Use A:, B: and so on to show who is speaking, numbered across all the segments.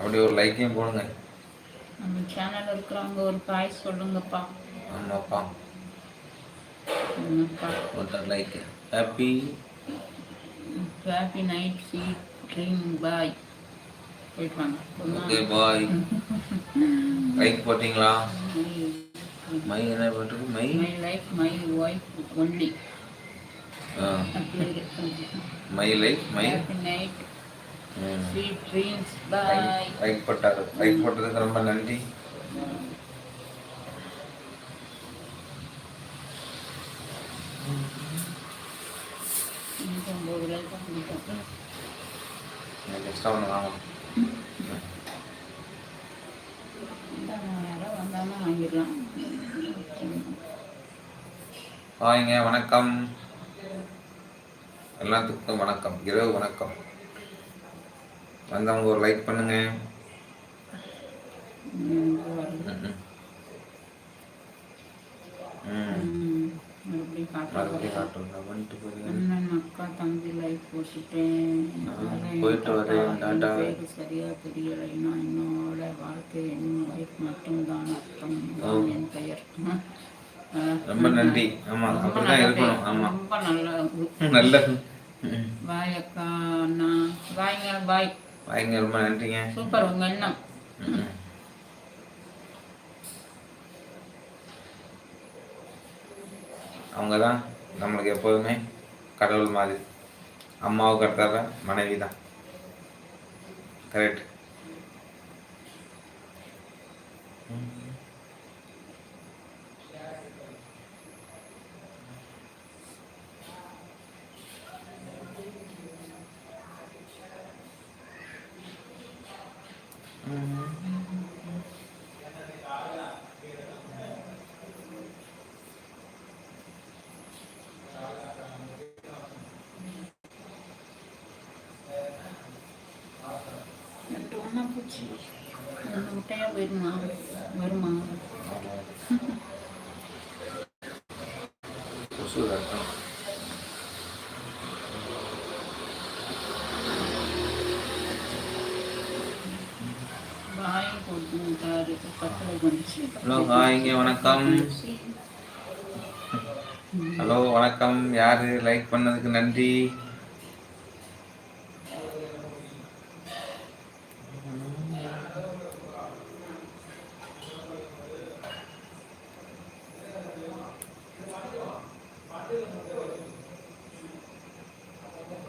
A: அப்படி ஒரு லைக்கையும் போடுங்க.
B: நம்ம சேனல் இருக்கிறவங்க ஒரு பாய் சொல்லுங்கப்பா.
A: ஆமாப்பா. ஒருத்தர் like happy
B: happy night sweet dream bye
A: okay bye like போட்டிங்களா? மை என்ன பண்ணுறது my
B: my life my wife only
A: my life my
B: night sweet dreams bye
A: like போட்டதுக்கு ரொம்ப நன்றி எக்ஸ்ட்ரா ஒன்று வாங்க வணக்கம். எல்லாத்துக்கும் வணக்கம். இரவு வணக்கம். வந்தவங்க ஒரு லைக் பண்ணுங்க.
B: அக்கா தம்பி லைஃப் போட்டுட்டேன்
A: போயிட்டு வரேன்,
B: சரியா தெரியலை என்னோட வாழ்க்கை என் லைஃப் மட்டும்தான் அர்த்தம். என் பெயர்
A: ரொம்ப நன்றி ஆமா அப்படிதான் இருக்கணும். ஆமா.
B: ரொம்ப நல்லா
A: நல்ல ம்.
B: பாய் அக்கா அண்ணா. பாய்ங்க பாய்.
A: வாங்க ரொம்ப நன்றிங்க.
B: சூப்பர் உங்க எண்ணம்.
A: அவங்க தான் நம்மளுக்கு எப்போதுமே கடவுள் மாதிரி. அம்மாவுக்கு அடுத்தவ மனைவி தான் கரெக்ட்
B: ஒன்றா போச்சு முட்டையா போயிருமா வருமா
A: ஹலோ ஹாய்ங்க வணக்கம். ஹலோ வணக்கம். யாரு? லைக் பண்ணதுக்கு நன்றி.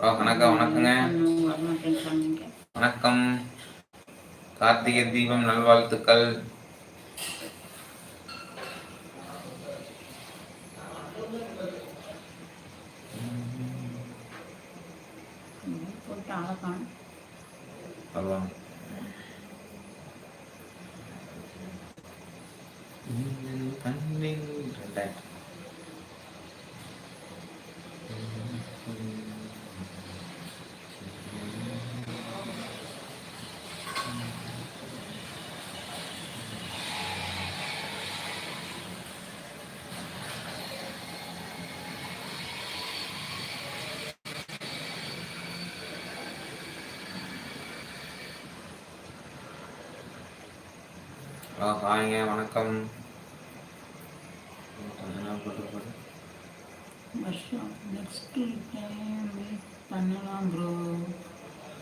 A: வணக்கம் வணக்கங்க. வணக்கம். கார்த்திகை தீபம் நல்வாழ்த்துக்கள். கண்ணில் ரெண்டாயிரம். ஹலோ ஹாய்ங்க வணக்கம்.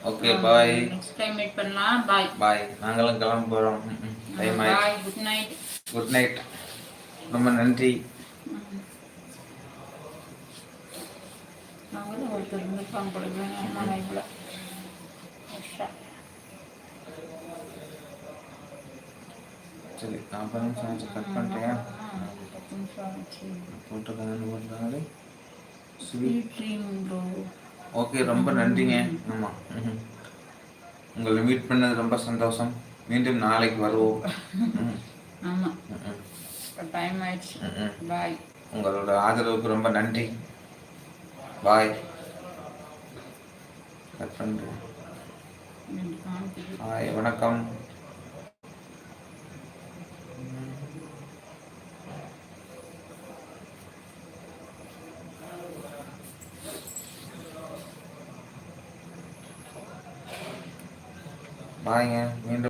A: Okay bye
B: next time meet பண்ணலாம் பாய்
A: பாய் நாங்களும் கிளம்ப போகிறோம் டைம் ஆயிடுச்சு
B: bye good night
A: good night ரொம்ப நன்றி.
B: நாங்கள் தான் ஒருத்தர் இருந்திருப்பாங்க போல அம்மா லைஃப்பில்
A: சரி நான் பண்ண சார்ஜ் கட் பண்ணிட்டேன்
B: பத்து நிமிஷம் ஆச்சு ஸ்வீட் ட்ரீம் ப்ரோ
A: ஓகே ரொம்ப நன்றிங்க. ஆமாம் உங்களை மீட் பண்ணது ரொம்ப சந்தோஷம். மீண்டும் நாளைக்கு வருவோம்.
B: ஆமாம் டைம் ஆயிடுச்சு. பாய்
A: உங்களோட ஆதரவுக்கு ரொம்ப நன்றி. பாய் கட் பண்ணுறேன் ஹாய் வணக்கம். பாருங்க மீண்டும்